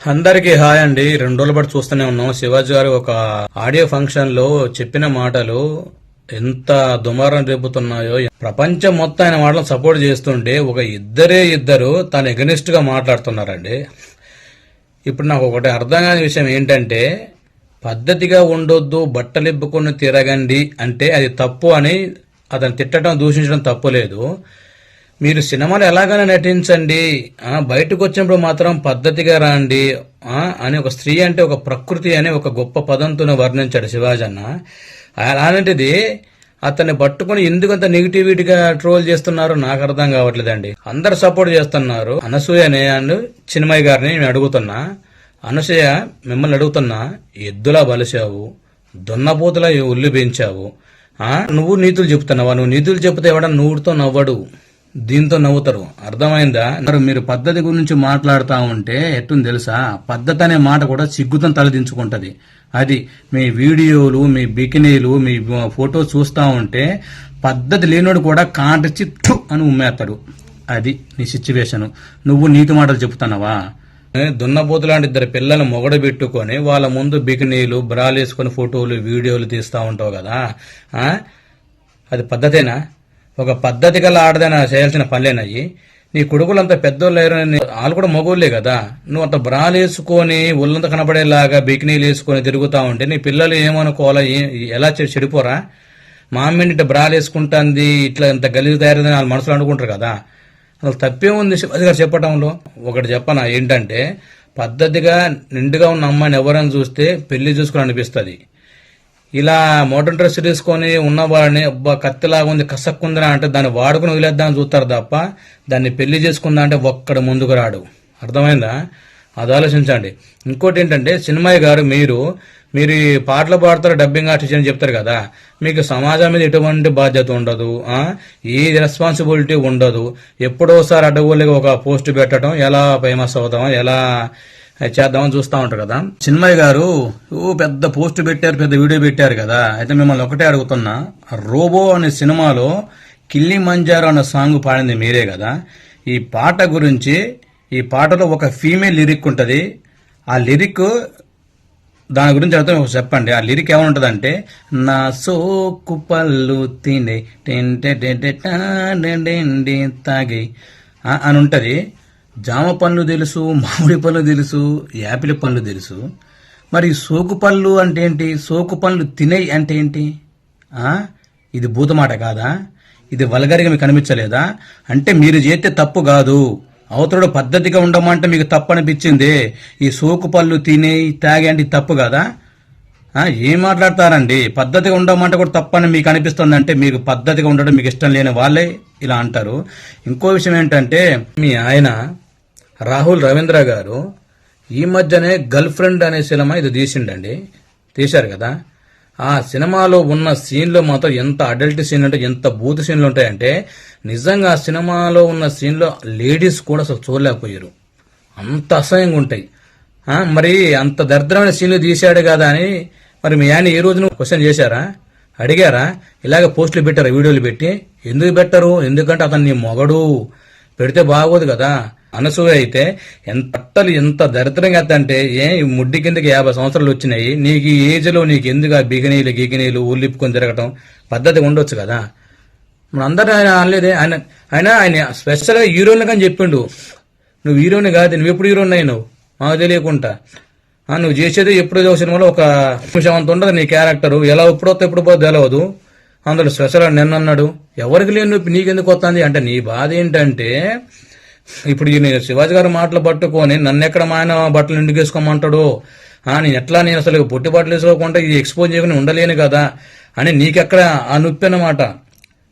అందరికీ హాయ్ అండి. రెండు రోజుల పాటు చూస్తూనే ఉన్నాం. శివాజీ గారు ఒక ఆడియో ఫంక్షన్లో చెప్పిన మాటలు ఎంత దుమారం రేపుతున్నాయో. ప్రపంచం మొత్తం ఆయన మాటలను సపోర్ట్ చేస్తుంటే ఒక ఇద్దరే ఇద్దరు తన ఎగనిస్ట్గా మాట్లాడుతున్నారండి. ఇప్పుడు నాకు ఒకటి అర్థం కాని విషయం ఏంటంటే పద్ధతిగా ఉండొద్దు బట్టలిప్పుకొని తిరగండి అంటే అది తప్పు అని అతను తిట్టడం దూషించడం తప్పు లేదు. మీరు సినిమాలు ఎలాగైనా నటించండి. బయటకు వచ్చినప్పుడు మాత్రం పద్ధతిగా రాండి. అని ఒక స్త్రీ అంటే ఒక ప్రకృతి అనే ఒక గొప్ప పదంతో వర్ణించాడు శివాజన్న అలాంటిది అతన్ని పట్టుకుని ఎందుకంత నెగిటివిటీగా ట్రోల్ చేస్తున్నారో నాకు అర్థం కావట్లేదండి. అందరు సపోర్ట్ చేస్తున్నారు. అనసూయనే అండ్ చిన్మయ్య గారిని నేను అడుగుతున్నా. అనసూయ మిమ్మల్ని అడుగుతున్నా ఎద్దులా బలిసావు దున్నపోతులా ఉల్లి పెంచావు? నువ్వు నీతులు చెప్తున్నావా? నువ్వు నీతులు చెప్తే ఎవడన్నా నువ్వుతో నవ్వడు. దీంతో నవ్వుతారు. అర్థమైందా? మీరు పద్ధతి గురించి మాట్లాడుతూ ఉంటే ఎట్టుంది తెలుసా? పద్ధతి అనే మాట కూడా సిగ్గుతం తలదించుకుంటది. అది మీ వీడియోలు మీ బికినీలు మీ ఫోటో చూస్తూ ఉంటే పద్ధతి లేనోడు కూడా కాంటచ్చి థు అని ఉమ్మేస్తాడు. అది నీ సిచ్యువేషన్. నువ్వు నీతి మాటలు చెప్తున్నావా దున్నపోతు లాంటి ఇద్దరు పిల్లలు మొగడ పెట్టుకొని వాళ్ళ ముందు బికినీలు బ్రాలేసుకొని ఫోటోలు వీడియోలు తీస్తూ ఉంటావు కదా? అది పద్ధతేనా? ఒక పద్ధతి గల ఆడదైనా చేయాల్సిన పనులేనయ్యి నీ కొడుకులంతా పెద్దోళ్ళు లేరు వాళ్ళు కూడా మగోళ్ళే కదా. నువ్వు అంత బ్రాలు వేసుకొని ఒళ్ళంతా కనబడేలాగా బికినీలు వేసుకొని తిరుగుతా ఉంటే నీ పిల్లలు ఏమనుకోవాలా? ఎలా చెడిపోరా? మా ఇట్లా బ్రాలు వేసుకుంటుంది ఇట్లా ఇంత గలీజు తయారైందని వాళ్ళ మనసులో అనుకుంటారు కదా. అసలు తప్పే ఉంది శివాజీ గారు చెప్పడంలో ఒకటి చెప్పనా ఏంటంటే పద్ధతిగా నిండుగా ఉన్న అమ్మాయిని ఎవరైనా చూస్తే పెళ్ళి చూసుకుని అనిపిస్తుంది ఇలా మోడర్న్ డ్రెస్ తీసుకొని ఉన్నవాడిని అబ్బా కత్తిలాగా ఉంది కసక్కుందిరా అంటే దాన్ని వాడుకుని వదిలేద్దామని చూస్తారు తప్ప దాన్ని పెళ్ళి చేసుకుందా అంటే ఒక్కడు ముందుకు రాడు. అర్థమైందా? అది ఆలోచించండి. ఇంకోటి ఏంటంటే సినిమాయి గారు మీరు మీరు ఈ పాటలు పాడతారు డబ్బింగ్ ఆర్టిస్ట్ అని చెప్తారు కదా మీకు సమాజం మీద ఎటువంటి బాధ్యత ఉండదు ఏ రెస్పాన్సిబిలిటీ ఉండదు. ఎప్పుడోసారి అడ్డగోళ్ళకి ఒక పోస్ట్ పెట్టడం ఎలా ఫేమస్ అవుతాం ఎలా చేద్దామని చూస్తా ఉంటారు కదా. చిన్మయ్య గారు ఓ పెద్ద పోస్ట్ పెట్టారు పెద్ద వీడియో పెట్టారు కదా. అయితే మిమ్మల్ని ఒకటే అడుగుతున్నా. రోబో అనే సినిమాలో కిల్లి మంజారు అన్న సాంగ్ పాడింది మీరే కదా. ఈ పాట గురించి ఈ పాటలో ఒక ఫీమేల్ లిరిక్ ఉంటుంది. ఆ లిరిక్ దాని గురించి అర్థం చెప్పండి. ఆ లిరిక్ ఏమంటదంటే నా సోకు పళ్ళు తినే టెంటె తాగి అని ఉంటుంది జామ పండ్లు తెలుసు మామిడి పళ్ళు తెలుసు యాపిల్ పండ్లు తెలుసు. మరి సోకు పళ్ళు అంటే ఏంటి? సోకు పండ్లు తినేయి అంటే ఏంటి? ఇది భూతమాట కాదా? ఇది వల్గరిగా మీకు కనిపించలేదా? అంటే మీరు చేస్తే తప్పు కాదు. అవతరుడు పద్ధతిగా ఉండమంటే మీకు తప్పు అనిపించింది ఈ సోకు పళ్ళు తినే తాగే అంటే తప్పు కాదా? ఏం మాట్లాడతారండి? పద్ధతిగా ఉండమంటే కూడా తప్పని మీకు అనిపిస్తుంది అంటే మీకు పద్ధతిగా ఉండడం మీకు ఇష్టం లేని వాళ్ళే ఇలా అంటారు. ఇంకో విషయం ఏంటంటే మీ ఆయన రాహుల్ రవీంద్ర గారు ఈ మధ్యనే గర్ల్ ఫ్రెండ్ అనే సినిమా ఇది తీసిండండి. తీశారు కదా. ఆ సినిమాలో ఉన్న సీన్లో మాత్రం ఎంత అడల్ట్ సీన్ అంటే ఎంత బూత్ సీన్లు ఉంటాయంటే నిజంగా ఆ సినిమాలో ఉన్న సీన్లో లేడీస్ కూడా అసలు చూడలేకపోయారు. అంత అసహ్యంగా ఉంటాయి. మరి అంత దరిద్రమైన సీన్లు తీశాడు కదా అని మరి మీ ఆయన ఈ రోజున క్వశ్చన్ చేశారా? అడిగారా? ఇలాగ పోస్టులు పెట్టారా వీడియోలు పెట్టి? ఎందుకు పెట్టరు? ఎందుకంటే అతను నీ మొగడు. పెడితే బాగోదు కదా. అనసూయ అయితే ఎంత బట్టలు ఎంత దరిద్రంగా అంటే ఏ ముడ్డి కిందకి యాభై సంవత్సరాలు వచ్చినాయి. నీకు ఈ ఏజ్లో నీకు ఎందుకు ఆ బిగినీలు గిగినీలు ఊళ్ళిప్పుకొని తిరగటం పద్ధతి ఉండొచ్చు కదా. మన అందరూ ఆయన అనలేదే. ఆయన ఆయన ఆయన స్పెషల్గా హీరోయిన్ కానీ చెప్పిండు. నువ్వు హీరోయిన్ కాదు నువ్వు ఎప్పుడు హీరోయిన్ అయినావు? మాకు తెలియకుండా. నువ్వు చేసేది ఎప్పుడు ఒక సినిమాలో ఒక నిమిషం అంత ఉండదు నీ క్యారెక్టర్. ఎలా ఎప్పుడొస్తే ఎప్పుడు పోతే తెలియదు అందులో స్పెషల్ నిన్న అన్నాడు. ఎవరికి లేని నొప్పి నీకెందుకు వస్తుంది? అంటే నీ బాధ ఏంటంటే ఇప్పుడు నేను శివాజీ గారి మాటలు పట్టుకొని నన్ను ఎక్కడ మా ఆయన బట్టలు ఇంటికి ఆ, నేను ఎట్లా నేను అసలు పొట్టి బట్టలు వేసుకోకుండా ఇది ఎక్స్పోజ్ చేయకుండా ఉండలేను కదా? అని నీకెక్కడ ఆ నొప్పి అన్నమాట?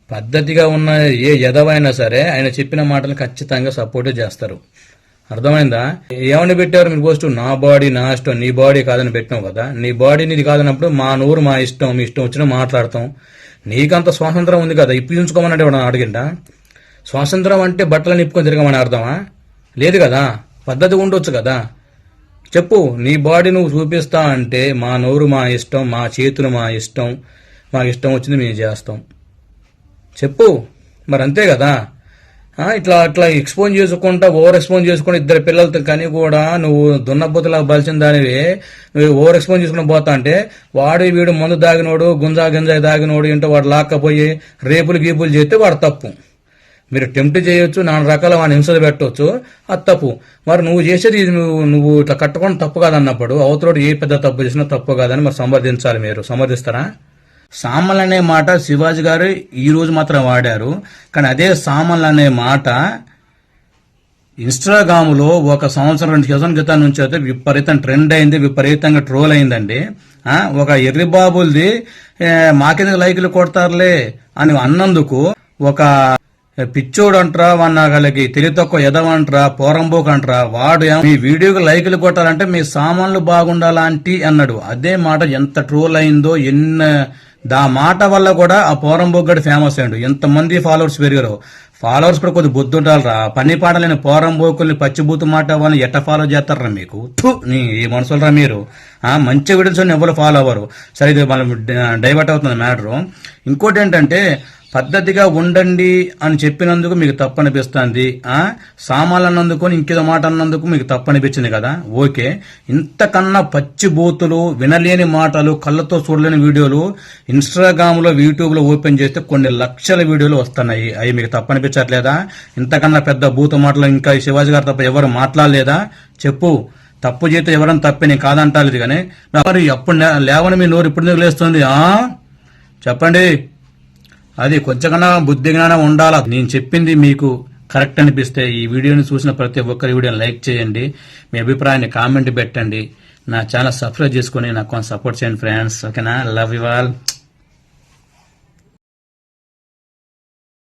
పద్ధతిగా ఉన్న ఏ యదవైనా సరే ఆయన చెప్పిన మాటలు ఖచ్చితంగా సపోర్ట్ చేస్తారు. అర్థమైందా? ఏమని పెట్టారు మీరు పోస్ట్? నా బాడీ నా ఇష్టం. నీ బాడీ కాదని పెట్టాం కదా. నీ బాడీ నీది కాదన్నప్పుడు మా నూరు మా ఇష్టం మీ ఇష్టం వచ్చినా మాట్లాడతాం. నీకంత స్వాతంత్రం ఉంది కదా. ఇప్పించుకోమని ఎవడన్నా అడిగిండా? స్వాతంత్రం అంటే బట్టలు నిప్పుకొని తిరగమని అర్థమా? లేదు కదా. పద్ధతి ఉండొచ్చు కదా. చెప్పు నీ బాడీ నువ్వు చూపిస్తా అంటే మా నోరు మా ఇష్టం మా చేతులు మా ఇష్టం మాకు ఇష్టం వచ్చింది మేము చేస్తాం. చెప్పు. మరి అంతే కదా. ఇట్లా అట్లా ఎక్స్పోజ్ చేసుకుంటా ఓవర్ ఎక్స్పోజ్ చేసుకుంటా ఇద్దరు పిల్లలతో కానీ కూడా నువ్వు దున్నపోతులా బలిచిన దానివి నువ్వు ఓవర్ ఎక్స్పోజ్ చేసుకుని పోతా అంటే వాడు వీడు మందు దాగినోడు గుంజా గింజా దాగినోడు ఏంటో వాడు లాక్కపోయి రేపులు గీపులు చేస్తే వాడు తప్పు. మీరు టెంప్ట్ చేయొచ్చు నాలుగు రకాల వాడిని హింసలు పెట్టవచ్చు అది తప్పు. మరి నువ్వు చేసేది ఇది నువ్వు నువ్వు ఇట్లా కట్టుకోవడం తప్పు కాదన్నప్పుడు అవతలోడు ఏ పెద్ద తప్పు చేసినా తప్పు కాదని మరి సమర్థించాలి మీరు. సమర్థిస్తారా సామల్ అనే మాట శివాజీ గారు ఈ రోజు మాత్రం వాడారు. కానీ అదే సామల్ అనే మాట ఇన్స్టాగ్రామ్లో ఒక సంవత్సరం రెండు సంవత్సరం క్రితం నుంచి అయితే విపరీతం ట్రెండ్ అయింది విపరీతంగా ట్రోల్ అయిందండి. ఒక ఎర్రి బాబుల్ది మాకెందుకు లైకులు కొడతారులే అని అన్నందుకు ఒక పిచ్చోడు అంటారా వన్న వాళ్ళకి తెలివి తక్కువ ఎదవంటరా పోరంబోకు అంటారా వాడు మీ వీడియోకి లైకులు కొట్టాలంటే మీ సామాన్లు బాగుండాలంటి అన్నాడు. అదే మాట ఎంత ట్రోల్ అయిందో ఎన్ని దా మాట వల్ల కూడా ఆ పోరంబోగ్గడు ఫేమస్ అయ్యాడు. ఎంతమంది ఫాలోవర్స్ పెరిగారు. ఫాలోవర్స్ కూడా కొద్ది బుద్ధి ఉండాలిరా పని పాడలేని పోరంబోకుల్ని పచ్చిబూతు మాట వాళ్ళని ఎట్ట ఫాలో చేస్తారా మీకు? నీ ఈ మనుషులరా మీరు. మంచి వీడియోస్ ఎవరు ఫాలో అవ్వరు. సరే ఇది మనం డైవర్ట్ అవుతుంది మ్యాటర్ ఇంకోటి ఏంటంటే పద్ధతిగా ఉండండి అని చెప్పినందుకు మీకు తప్పు అనిపిస్తుంది సామాన్లు అన్నందుకు ఇంకేదో మాట అన్నందుకు మీకు తప్పు అనిపించింది కదా? ఓకే. ఇంతకన్నా పచ్చి బూతులు వినలేని మాటలు కళ్ళతో చూడలేని వీడియోలు ఇన్స్టాగ్రామ్లో యూట్యూబ్లో ఓపెన్ చేస్తే కొన్ని లక్షల వీడియోలు వస్తున్నాయి. అవి మీకు తప్పు అనిపించట్లేదా ఇంతకన్నా పెద్ద బూతు మాటలు ఇంకా శివాజీ గారు తప్ప ఎవరు మాట్లాడలేదా? చెప్పు. తప్పు చేస్తే ఎవరైనా తప్పే నేను కాదంటాలేదు కానీ మరి అప్పుడు లేవని మీ నోరు ఇప్పుడు ఎందుకు లేస్తుంది చెప్పండి. అది కొంచెం బుద్ధి జ్ఞానం ఉండాలా? నేను చెప్పింది మీకు కరెక్ట్ అనిపిస్తే ఈ వీడియోని చూసిన ప్రతి ఒక్కరి వీడియోని లైక్ చేయండి. మీ అభిప్రాయాన్ని కామెంట్ పెట్టండి. నా ఛానల్ సబ్స్క్రైబ్ చేసుకుని నాకు సపోర్ట్ చేయండి ఫ్రెండ్స్. ఓకేనా? Love you all